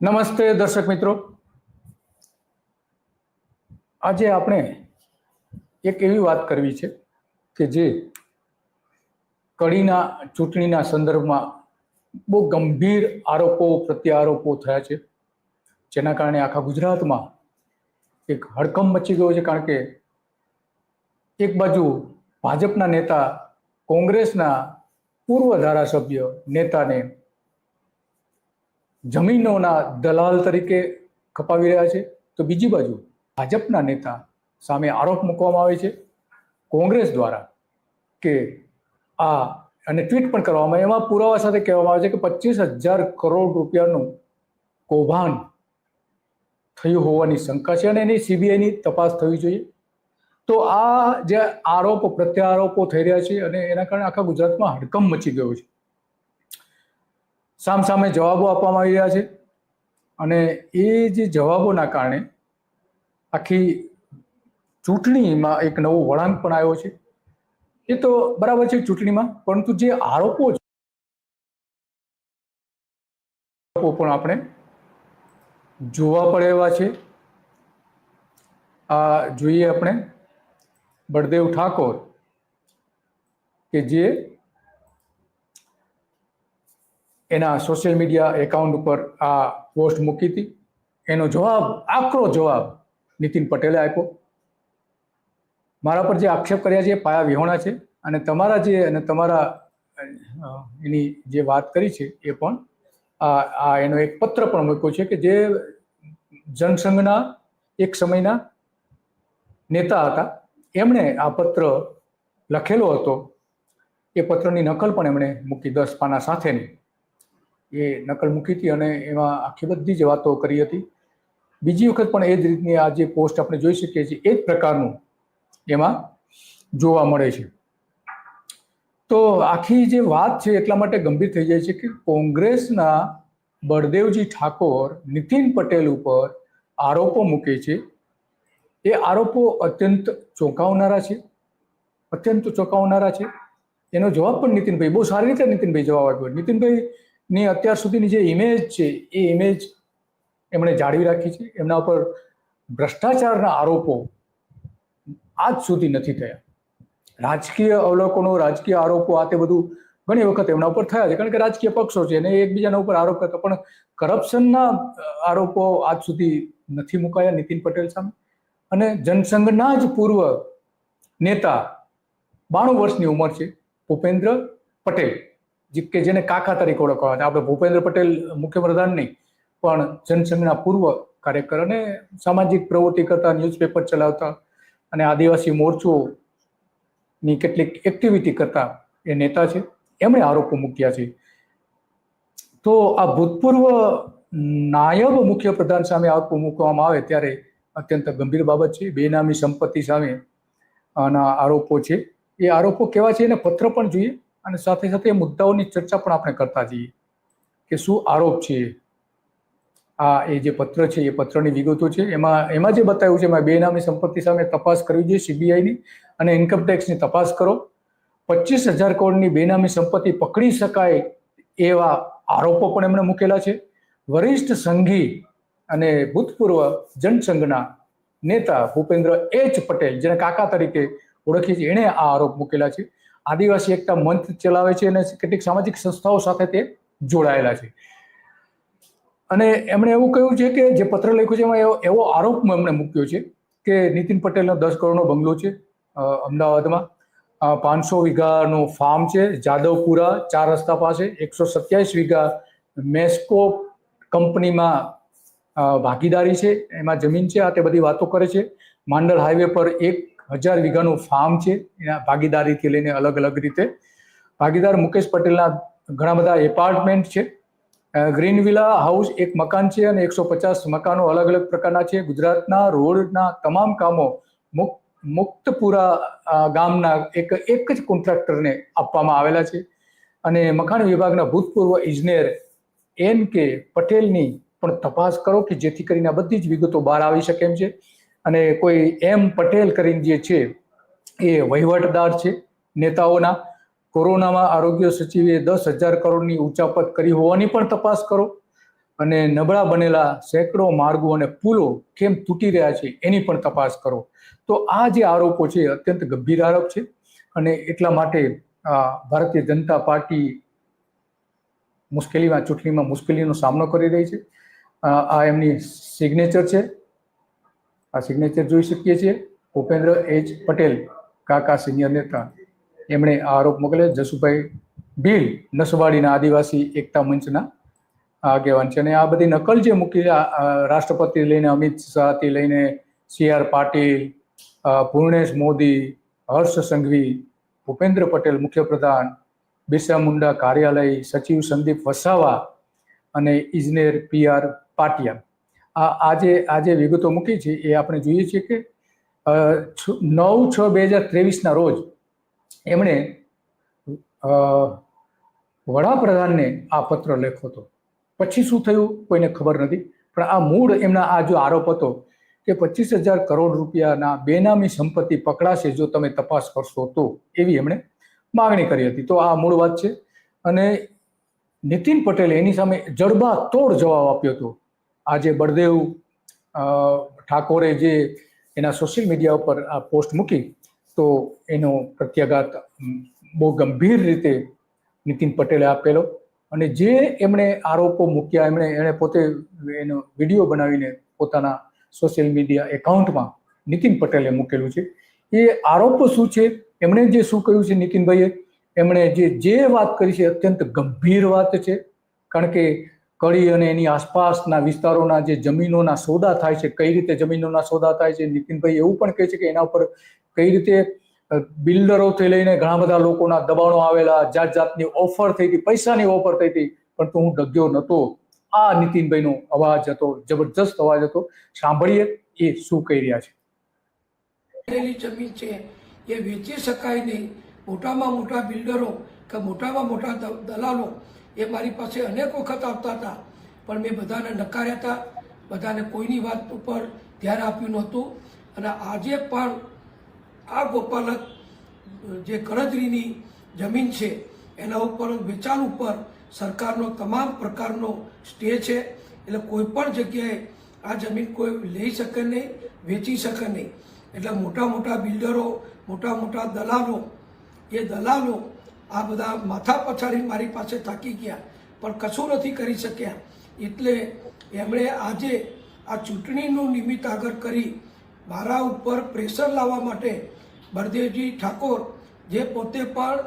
નમસ્તે દર્શક મિત્રો. આજે આપણે એક એવી વાત કરવી છે કે જે કડીના ચૂંટણીના સંદર્ભમાં બહુ ગંભીર આરોપો, પ્રત્યારોપો થયા છે. જેના કારણે આખા ગુજરાતમાં એક હડકંપ મચી ગયો છે. કારણ કે એક બાજુ ભાજપના નેતા, કોંગ્રેસના પૂર્વ ધારાસભ્ય નેતાને જમીનોના દલાલ તરીકે ખપાવી રહ્યા છે. તો બીજી બાજુ ભાજપના નેતા સામે આરોપ મૂકવામાં આવે છે કોંગ્રેસ દ્વારા કે આ અને ટ્વીટ પણ કરવામાં એમાં પુરાવા સાથે કહેવામાં આવે છે કે પચીસ હજાર કરોડ રૂપિયાનું કૌભાંડ થયું હોવાની શંકા છે અને એની સીબીઆઈની તપાસ થવી જોઈએ. તો આ જે આરોપ, પ્રત્યારોપો થઈ રહ્યા છે અને એના કારણે આખા ગુજરાતમાં હડકંપ મચી ગયો છે. સામ સામે જવાબો આપવામાં આવી રહ્યા છે. અને એ જે જવાબોના કારણે આખી ચૂંટણીમાં એક નવો વળાંક પણ આવ્યો છે. એ તો બરાબર છે ચૂંટણીમાં, પરંતુ જે આરોપો પણ આપણે જોવા પડે એવા છે. આ જોઈએ આપણે બળદેવ ઠાકોર કે જે એના સોશિયલ મીડિયા એકાઉન્ટ ઉપર આ પોસ્ટ મૂકી હતી. એનો જવાબ, આકરો જવાબ નીતિન પટેલે આપ્યો. મારા પર જે આક્ષેપ કર્યા છે એ પાયા વિહોણા છે અને તમારા જે અને તમારા એની જે વાત કરી છે એ પણ આ એનો એક પત્ર પણ મૂક્યો છે કે જે જનસંઘના એક સમયના નેતા હતા. એમણે આ પત્ર લખેલો હતો. એ પત્રની નકલ પણ એમણે મૂકી દસ પાના સાથેની. એ નકલ મૂકી હતી અને એમાં આખી બધી જ વાતો કરી હતી. બીજી વખત પણ એ જ રીતની આ જે પોસ્ટ આપણે જોઈ શકીએ છીએ, એ જ પ્રકારનું એમાં જોવા મળે છે. તો આખી જે વાત છે એટલા માટે ગંભીર થઈ જાય છે કે કોંગ્રેસના બળદેવજી ઠાકોર, નીતિન પટેલ ઉપર આરોપો મૂકે છે. એ આરોપો અત્યંત ચોંકાવનારા છે. અત્યંત ચોંકાવનારા છે. એનો જવાબ પણ નીતિનભાઈ, બહુ સારી રીતે નીતિનભાઈ જવાબ આપ્યો. નીતિનભાઈ ની અત્યાર સુધીની જે ઇમેજ છે, એ ઇમેજ એમણે જાળવી રાખી છે. એમના ઉપર ભ્રષ્ટાચારના આરોપો આજ સુધી નથી થયા. રાજકીય અવલોકનો, રાજકીય આરોપો આ તે બધું ઘણી વખત એમના ઉપર થયા છે. કારણ કે રાજકીય પક્ષો છે અને એકબીજાના ઉપર આરોપ કરતા, પણ કરપ્શનના આરોપો આજ સુધી નથી મુકાયા નીતિન પટેલ સામે. અને જનસંઘના જ પૂર્વ નેતા બાણું વર્ષની ઉંમર છે ભૂપેન્દ્ર પટેલ. જે કે જેને કાકા તરીકે ઓળખવામાં આપણે ભૂપેન્દ્ર પટેલ મુખ્યપ્રધાન નહીં પણ જનસંઘના પૂર્વ કાર્યકર અને સામાજિક પ્રવૃત્તિ કરતા ન્યૂઝપેપર ચલાવતા અને આદિવાસી મોરચોની કેટલીક એક્ટિવિટી કરતા એ નેતા છે. એમણે આરોપો મૂક્યા છે. તો આ ભૂતપૂર્વ નાયબ મુખ્યપ્રધાન સામે આરોપો મૂકવામાં આવે ત્યારે અત્યંત ગંભીર બાબત છે. બેનામી સંપત્તિ સામે આના આરોપો છે. એ આરોપો કેવા છે એને પત્ર પણ જોઈએ. અને સાથે સાથે એ મુદ્દાઓની ચર્ચા પણ આપણે કરતા જઈએ કે શું આરોપ છે? આ એ જે પત્ર છે, એ પત્રની વિગતો છે. એમાં એમાં જે બતાવ્યું છે, એમાં બેનામી સંપત્તિ સામે તપાસ કરવી જોઈએ, સીબીઆઈની અને ઇન્કમટેક્સની તપાસ કરો. પચીસ હજાર કરોડની બેનામી સંપત્તિ પકડી શકાય એવા આરોપો પણ એમણે મૂકેલા છે. વરિષ્ઠ સંઘી અને ભૂતપૂર્વ જનસંઘના નેતા ભૂપેન્દ્ર એચ પટેલ, જેને કાકા તરીકે ઓળખી છે એણે આ આરોપ મૂકેલા છે. આદિવાસી એકતા મંચ ચલાવે છે અને કેટલીક સામાજિક સંસ્થાઓ સાથે તે જોડાયેલા છે. અને એમણે એવું કહ્યું છે કે જે પત્ર લખ્યું છે એમાં એવો આરોપ એમણે મૂક્યો છે કે નીતિન પટેલનો દસ કરોડનો બંગલો છે અમદાવાદમાં. પાંચસો વીઘાનું ફાર્મ છે, જાદવપુરા, ચાર રસ્તા પાસે, એકસો સત્યાવીસ વીઘા મેસ્કો કંપનીમાં ભાગીદારી છે, એમાં જમીન છે, આ તે બધી વાતો કરે છે. માંડલ હાઈવે પર એક હજાર વીઘાનું ફાર્મ છે. એના ભાગીદારીથી લઈને અલગ અલગ રીતે. ભાગીદાર મુકેશ પટેલના ઘણા બધા એપાર્ટમેન્ટ છે. ગ્રીન વિલા હાઉસ એક મકાન છે અને એકસો પચાસ મકાનો અલગ અલગ પ્રકારના છે. ગુજરાતના રોડના તમામ કામો મુક્ત મુક્તપુરા ગામના એક એક જ કોન્ટ્રાક્ટરને આપવામાં આવેલા છે. અને મકાન વિભાગના ભૂતપૂર્વ ઇજનેર એન કે પટેલની પણ તપાસ કરો કે જેથી કરીને આ બધી જ વિગતો બહાર આવી શકે એમ છે. અને કોઈ એમ પટેલ કરીને જે છે, એ વહીવટદાર છે, નેતાઓના, કોરોનામાં આરોગ્ય સચિવે દસ હજાર કરોડની ઉચાપત કરી હોવાની પણ તપાસ કરો. અને નબળા બનેલા સેંકડો માર્ગો અને પુલો કેમ તૂટી રહ્યા છે, એની પણ તપાસ કરો. તો આ જે આરોપો છે અત્યંત ગંભીર આરોપ છે. અને એટલા માટે આ ભારતીય જનતા પાર્ટી મુશ્કેલીમાં, ચૂંટણીમાં મુશ્કેલીનો સામનો કરી રહી છે. આ એમની સિગ્નેચર છે. આ સિગ્નેચર જોઈ શકીએ છીએ. ભૂપેન્દ્ર એચ પટેલ, કાકા સિનિયર નેતા. એમણે આ આરોપ મોકલ્યો, જસુભાઈ ભીલ નસવાડીના આદિવાસી એકતા મંચના આગેવાન છે. અને આ બધી નકલ જે મૂકી રાષ્ટ્રપતિ લઈને, અમિત શાહથી લઈને સી આર પાટીલ પૂર્ણેશ મોદી, હર્ષ સંઘવી, ભૂપેન્દ્ર પટેલ મુખ્યપ્રધાન, બિરસા મુંડા કાર્યાલય સચિવ સંદીપ વસાવા અને ઇજનેર પી આર પાટિયા. આજે આજે વિગતો મૂકી છે, એ આપણે જોઈએ છીએ કે નવ છ બે હજાર ત્રેવીસના રોજ એમણે વડાપ્રધાનને આ પત્ર લખ્યો હતો. પછી શું થયું કોઈને ખબર નથી, પણ આ મૂળ એમના આ જો આરોપ હતો કે પચીસ હજાર કરોડ રૂપિયાના બેનામી સંપત્તિ પકડાશે જો તમે તપાસ કરશો તો, એવી એમણે માગણી કરી હતી. તો આ મૂળ વાત છે. અને નીતિન પટેલે એની સામે જડબા તોડ જવાબ આપ્યો હતો. આજે બળદેવ ઠાકોરે જે એના સોશિયલ મીડિયા ઉપર આ પોસ્ટ મૂકી, તો એનો પ્રત્યાઘાત બહુ ગંભીર રીતે નીતિન પટેલે આપેલો અને જે એમણે આરોપો મૂક્યા, એમણે, એણે પોતે એનો વીડિયો બનાવીને પોતાના સોશિયલ મીડિયા એકાઉન્ટમાં નીતિન પટેલે મૂકેલું છે. એ આરોપો શું છે? એમણે જે શું કહ્યું છે નીતિનભાઈએ? એમણે જે જે વાત કરી છે અત્યંત ગંભીર વાત છે. કારણ કે કડી અને એની આસપાસના વિસ્તારોના જે જમીનોના સોદા થાય છે, કઈ રીતે જમીનોના સોદા થાય છે, નીતિનભાઈ એવું પણ કહે છે કે એના ઉપર કઈ રીતે બિલ્ડરોથી લઈને ઘણા બધા લોકોના દબાણો આવેલા જાત જાતની ઓફર થઈ હતી, પૈસાની ઓફર થઈ હતી, પણ તો હું ડગ્યો નહોતો આ નીતિનભાઈનો અવાજ હતો, જબરજસ્ત અવાજ હતો. સાંભળીએ એ શું કહી રહ્યા છે. જમીન છે, એ વેચી શકાય નહીં. મોટામાં મોટા બિલ્ડરો કે મોટામાં મોટા દલાલો એ મારી પાસે અનેક વખત આવતા હતા. પણ મેં બધાને નકાર્યા હતા. બધાને કોઈની વાત ઉપર ધ્યાન આપ્યું નહોતું. અને આજે પણ આ ગોપાલક, જે ગણતરીની જમીન છે, એના ઉપર વેચાણ ઉપર સરકારનો તમામ પ્રકારનો સ્ટે છે. એટલે કોઈ પણ જગ્યાએ આ જમીન કોઈ લઈ શકે નહીં, વેચી શકે નહીં. એટલે મોટા મોટા બિલ્ડરો મોટા મોટા દલાલો, એ દલાલો આ બધા માથા પછાડી મારી પાસે થાકી ગયા, પણ કશું નથી કરી શક્યા. એટલે એમણે આજે આ ચૂંટણીનું નિમિત્ત આગળ કરી મારા ઉપર પ્રેશર લાવવા માટે બળદેવજી ઠાકોર, જે પોતે પણ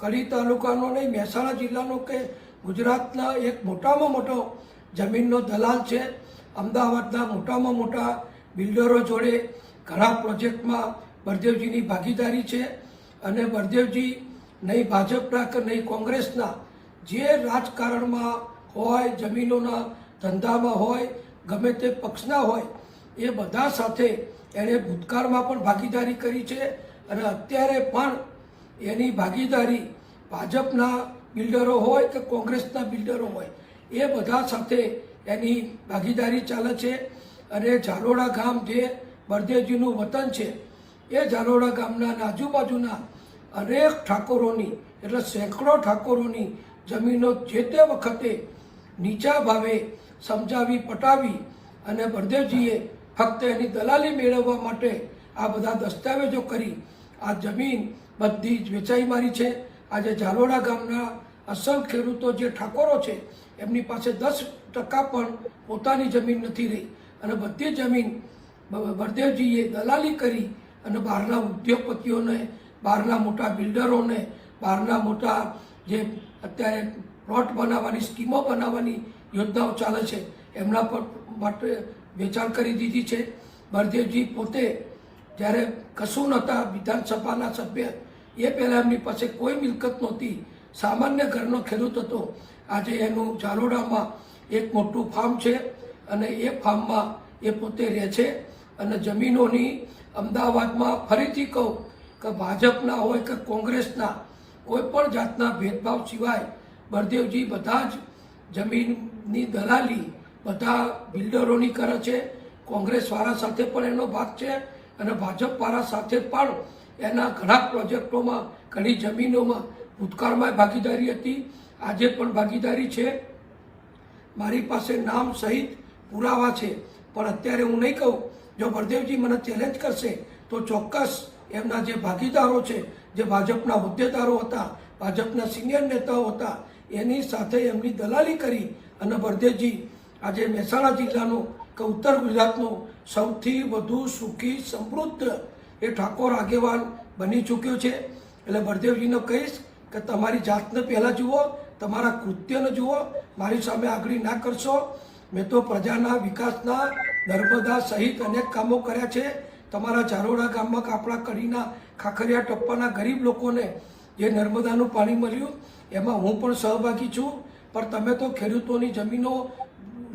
કડી તાલુકાનો નહીં, મહેસાણા જિલ્લાનો કે ગુજરાતના એક મોટામાં મોટો જમીનનો દલાલ છે, અમદાવાદના મોટામાં મોટા બિલ્ડરો જોડે ઘણા પ્રોજેક્ટમાં બળદેવજીની ભાગીદારી છે. અને બળદેવજી નહીં ભાજપના કે નહીં કોંગ્રેસના, જે રાજકારણમાં હોય, જમીનોના ધંધામાં હોય, ગમે તે પક્ષના હોય, એ બધા સાથે એણે ભૂતકાળમાં પણ ભાગીદારી કરી છે અને અત્યારે પણ એની ભાગીદારી ભાજપના બિલ્ડરો હોય કે કોંગ્રેસના બિલ્ડરો હોય, એ બધા સાથે એની ભાગીદારી ચાલે છે. અને ઝાલોડા ગામ જે બળદેવજીનું વતન છે, એ ઝાલોડા ગામના આજુબાજુના અનેક ઠાકોરોની, એટલે સેંકડો ઠાકોરોની જમીનો જે તે વખતે નીચા ભાવે સમજાવી, પટાવી અને બળદેવજીએ ફક્ત એની દલાલી મેળવવા માટે આ બધા દસ્તાવેજો કરી આ જમીન બધી જ વેચાઈ મારી છે. આજે ઝાલોડા ગામના અસલ ખેડૂતો જે ઠાકોરો છે, એમની પાસે દસ ટકા પણ પોતાની જમીન નથી રહી. અને બધી જમીન બળદેવજીએ દલાલી કરી અને બહારના ઉદ્યોગપતિઓને બહારના મોટા બિલ્ડરોને, બહારના મોટા જે અત્યારે પ્લોટ બનાવવાની, સ્કીમો બનાવવાની યોજનાઓ ચાલે છે, એમના પર માટે વેચાણ કરી દીધી છે. બળદેવજી પોતે જ્યારે કશું નહોતા વિધાનસભાના સભ્ય, એ પહેલાં એમની પાસે કોઈ મિલકત નહોતી. સામાન્ય ઘરનો ખેડૂત હતો. આજે એનું ઝાલોડામાં એક મોટું ફાર્મ છે અને એ ફાર્મમાં એ પોતે રહે છે. અને જમીનોની અમદાવાદમાં ફરીથી કહું કે ભાજપના હોય કે કોંગ્રેસના, કોઈ પણ જાતના ભેદભાવ સિવાય બળદેવજી બધા જ જમીનની દલાલી, બધા બિલ્ડરોની કરે છે. કોંગ્રેસવાળા સાથે પણ એનો ભાગ છે અને ભાજપવાળા સાથે પણ એના ઘણા પ્રોજેક્ટોમાં, ઘણી જમીનોમાં ભૂતકાળમાં ભાગીદારી હતી. આજે પણ ભાગીદારી છે. મારી પાસે નામ સહિત પુરાવા છે. પણ અત્યારે હું નહીં કહું. જો બળદેવજી મને ચેલેન્જ કરશે, તો ચોક્કસ એમના જે ભાગીદારો છે, જે ભાજપના હોદ્દેદારો હતા, ભાજપના સિનિયર નેતાઓ હતા, એની સાથે એમની દલાલી કરી અને બળદેવજી આજે મહેસાણા જિલ્લાનો કે ઉત્તર ગુજરાતનો સૌથી વધુ સુખી, સમૃદ્ધ એ ઠાકોર આગેવાન બની ચૂક્યો છે. એટલે બળદેવજીને કહીશ કે તમારી જાતને પહેલાં જુઓ, તમારા કૃત્યને જુઓ, મારી સામે આગળ ના કરશો. મેં તો પ્રજાના વિકાસના નર્મદા સહિત અનેક કામો કર્યા છે. તમારા ચારોડા ગામમાં કાપડા કડીના ખાખરિયા ટપ્પાના ગરીબ લોકોને જે નર્મદાનું પાણી મળ્યું, એમાં હું પણ સહભાગી છું. પણ તમે તો ખેડૂતોની જમીનો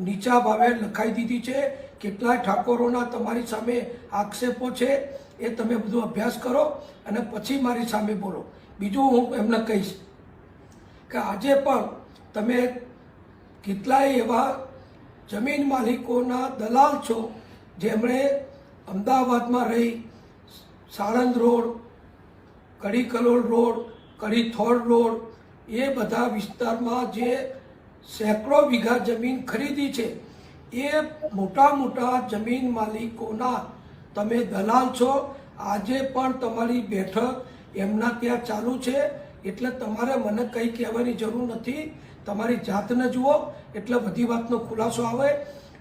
નીચા ભાવે લખાઈ દીધી છે. કેટલાય ઠાકોરોના તમારી સામે આક્ષેપો છે. એ તમે બધું અભ્યાસ કરો અને પછી મારી સામે બોલો. બીજું હું એમને કહીશ કે આજે પણ તમે કેટલાય એવા જમીન માલિકોના દલાલ છો, જેમણે અમદાવાદમાં રહી Sanand road, Kadi Kalol road, Kadi Thol road, એ બધા વિસ્તારમાં જે સેંકડો વીઘા જમીન ખરીદી છે, એ મોટા મોટા જમીન માલિકોના તમે દલાલ છો, આજે પણ તમારી બેઠક એમના ત્યાં ચાલુ છે, એટલે તમારે મને કંઈ કહેવાની જરૂર નથી, તમારી જાતને જુઓ, એટલે બધી વાતનો ખુલાસો આવે.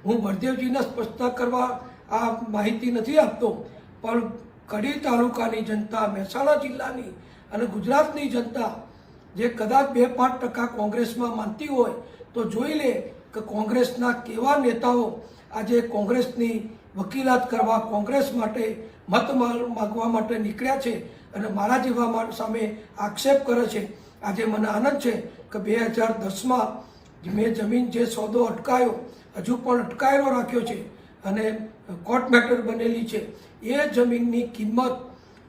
હું બળદેવજીને સ્પષ્ટતા કરવા આ માહિતી નથી આપતો, પણ કડી તાલુકાની જનતા, મહેસાણા જિલ્લાની અને ગુજરાતની જનતા જે કદાચ બે પાંચ ટકા કોંગ્રેસમાં માનતી હોય, તો જોઈ લે કે કોંગ્રેસના કેવા નેતાઓ આજે કોંગ્રેસની વકીલાત કરવા કોંગ્રેસ માટે મત માગવા માટે નીકળ્યા છે અને મારા જેવા સામે આક્ષેપ કરે છે. આજે મને આનંદ છે કે બે હજાર દસમાં મેં જમીન જે સોદો અટકાયો, હજુ પણ અટકાયેલો રાખ્યો છે અને કોર્ટ મેટર બનેલી છે. એ જમીનની કિંમત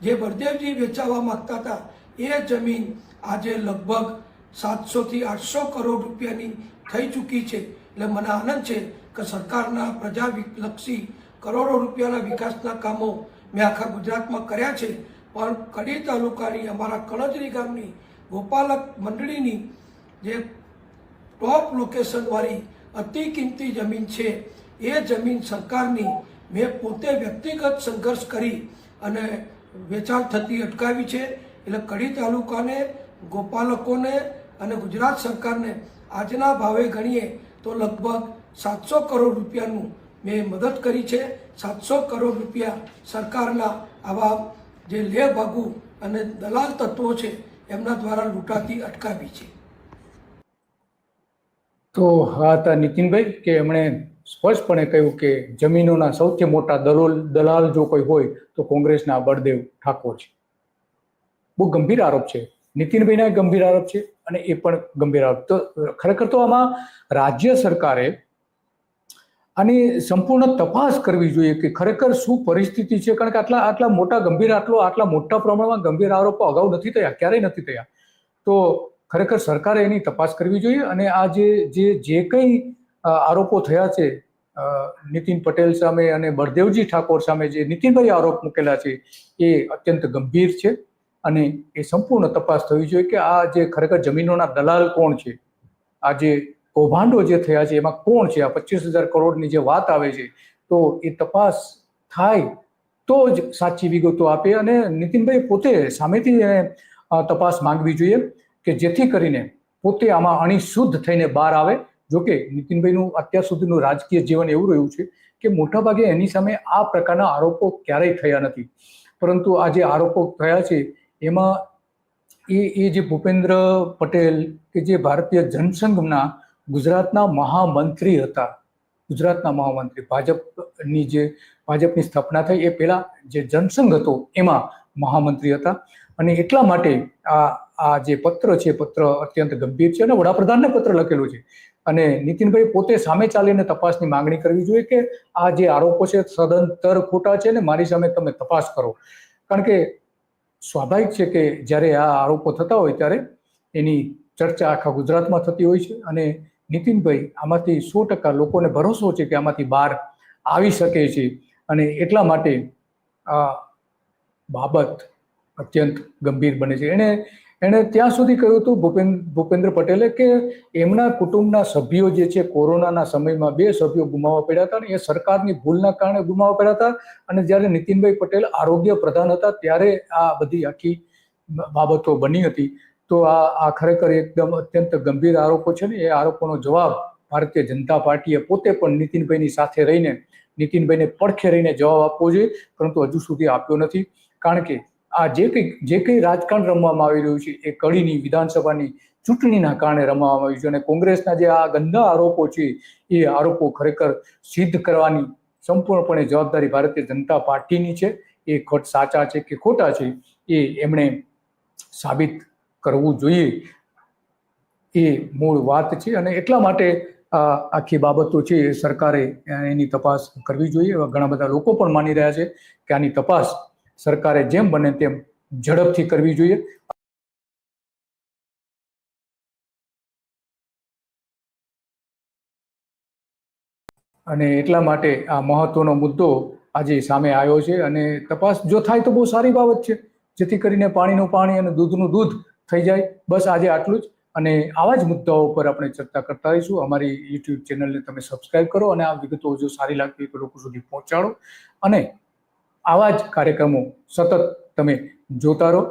જે બળદેવજી વેચાવા માંગતા હતા, એ જમીન આજે લગભગ સાતસોથી આઠસો કરોડ રૂપિયાની થઈ ચૂકી છે. એટલે મને આનંદ છે કે સરકારના પ્રજાલક્ષી કરોડો રૂપિયાના વિકાસના કામો મેં આખા ગુજરાતમાં કર્યા છે. પણ કડી તાલુકાની અમારા કણજરી ગામની ગોપાલક મંડળીની જે ટોપ લોકેશનવાળી અતિ કિંમતી જમીન છે એ જમીન સરકારની મેં પોતે વ્યક્તિગત સંઘર્ષ કરી અને વેચાણ થતી અટકાવી છે. એટલે કડી તાલુકાને, ગોપાલકોને અને ગુજરાત સરકારને આજના ભાવે ગણીએ તો લગભગ સાતસો કરોડ રૂપિયાનું મેં મદદ કરી છે. સાતસો કરોડ રૂપિયા સરકારના આવા જે લે ભાગુ અને દલાલ તત્વો છે, એમના દ્વારા લૂંટાતી, અટકાવી છે. તો હા હતા નીતિનભાઈ કે એમણે સ્પષ્ટપણે કહ્યું કે જમીનોના સૌથી મોટા દલોલ દલાલ જો કોઈ હોય તો કોંગ્રેસના બળદેવ ઠાકોર છે. બહુ ગંભીર આરોપ છે. નીતિનભાઈના ગંભીર આરોપ છે અને એ પણ ગંભીર આરોપ. તો ખરેખર તો આમાં રાજ્ય સરકારે આની સંપૂર્ણ તપાસ કરવી જોઈએ કે ખરેખર શું પરિસ્થિતિ છે? કારણ કે આટલા આટલા મોટા ગંભીર, આટલો આટલા મોટા પ્રમાણમાં ગંભીર આરોપો અગાઉ નથી થયા, ક્યારેય નથી થયા. તો ખરેખર સરકારે એની તપાસ કરવી જોઈએ અને આ જે જે જે કંઈ આરોપો થયા છે. નીતિન પટેલ સામે અને બળદેવજી ઠાકોર સામે જે નીતિનભાઈ આરોપ મૂકેલા છે, એ અત્યંત ગંભીર છે અને એ સંપૂર્ણ તપાસ થવી જોઈએ કે આ જે ખરેખર જમીનોના દલાલ કોણ છે? આ જે કૌભાંડો જે થયા છે, એમાં કોણ છે? આ પચીસ હજાર કરોડની જે વાત આવે છે, તો એ તપાસ થાય તો જ સાચી વિગતો આપે અને નીતિનભાઈ પોતે સામેથી તપાસ માંગવી જોઈએ કે જેથી કરીને પોતે આમાં અણી શુદ્ધ થઈને બહાર આવે જોકે નીતિનભાઈનું અત્યાર સુધીનું રાજકીય જીવન એવું રહ્યું છે કે મોટાભાગે એની સામે આ પ્રકારના આરોપો ક્યારેય થયા નથી. પરંતુ આ જે આરોપો થયા છે, એમાં એ એ જે ભૂપેન્દ્ર પટેલ કે જે ભારતીય જનસંઘના ગુજરાતના મહામંત્રી હતા, ગુજરાતના મહામંત્રી, ભાજપની જે, ભાજપની સ્થાપના થઈ એ પહેલા જે જનસંઘ હતો એમાં મહામંત્રી હતા. અને એટલા માટે આ આ જે પત્ર છે, પત્ર અત્યંત ગંભીર છે અને વડાપ્રધાનને પત્ર લખેલું છે. અને નીતિનભાઈ પોતે સામે ચાલીને તપાસની માંગણી કરવી જોઈએ કે આ જે આરોપો છે, સદંતર ખોટા છે ને મારી સામે તમે તપાસ કરો. કારણ કે સ્વાભાવિક છે કે જ્યારે આ આરોપો થતા હોય ત્યારે એની ચર્ચા આખા ગુજરાતમાં થતી હોય છે અને નીતિનભાઈ આમાંથી સો ટકા લોકોને ભરોસો છે કે આમાંથી બહાર આવી શકે છે અને એટલા માટે આ બાબત અત્યંત ગંભીર બને છે. એણે એણે ત્યાં સુધી કહ્યું હતું ભૂપેન્દ્ર ભૂપેન્દ્ર પટેલે કે એમના કુટુંબના સભ્યો જે છે કોરોનાના સમયમાં બે સભ્યો ગુમાવવા પડ્યા હતા અને એ સરકારની ભૂલના કારણે ગુમાવવા પડ્યા હતા. અને જ્યારે નીતિનભાઈ પટેલ આરોગ્ય પ્રધાન હતા ત્યારે આ બધી આખી બાબતો બની હતી. તો આ આ ખરેખર એકદમ અત્યંત ગંભીર આરોપો છે ને એ આરોપોનો જવાબ ભારતીય જનતા પાર્ટીએ પોતે પણ નીતિનભાઈની સાથે રહીને, નીતિનભાઈને પડખે રહીને જવાબ આપવો જોઈએ, પરંતુ હજુ સુધી આપ્યો નથી. કારણ કે આ જે કંઈ જે કંઈ રાજકારણ રમવામાં આવી રહ્યું છે, એ કડીની વિધાનસભાની ચૂંટણીના કારણે રમવામાં આવ્યું છે અને કોંગ્રેસના જે આ ગંદા આરોપો છે, એ આરોપો ખરેખર સિદ્ધ કરવાની સંપૂર્ણપણે જવાબદારી ભારતીય જનતા પાર્ટીની છે. એ ખોટ સાચા છે કે ખોટા છે, એ એમણે સાબિત કરવું જોઈએ. એ મૂળ વાત છે અને એટલા માટે આ આખી બાબતો છે એ સરકારે એની તપાસ કરવી જોઈએ. એવા ઘણા બધા લોકો પણ માની રહ્યા છે કે આની તપાસ સરકારે જેમ બને તેમ ઝડપથી કરવી જોઈએ. અને એટલા માટે આ મહત્વનો મુદ્દો આજે સામે આવ્યો છે અને તપાસ જો થાય તો બહુ સારી બાબત છે. જેથી કરીને પાણીનું પાણી અને દૂધનું દૂધ થઈ જાય. બસ આજે આટલું જ. અને આવા જ મુદ્દાઓ પર આપણે ચર્ચા કરતા રહીશું. અમારી યુટ્યુબ ચેનલને તમે સબસ્ક્રાઇબ કરો અને આ વિગતો જો સારી લાગતી હોય તો લોકો સુધી પહોંચાડો. અને આવા જ કાર્યક્રમો સતત તમે જોતા રહો.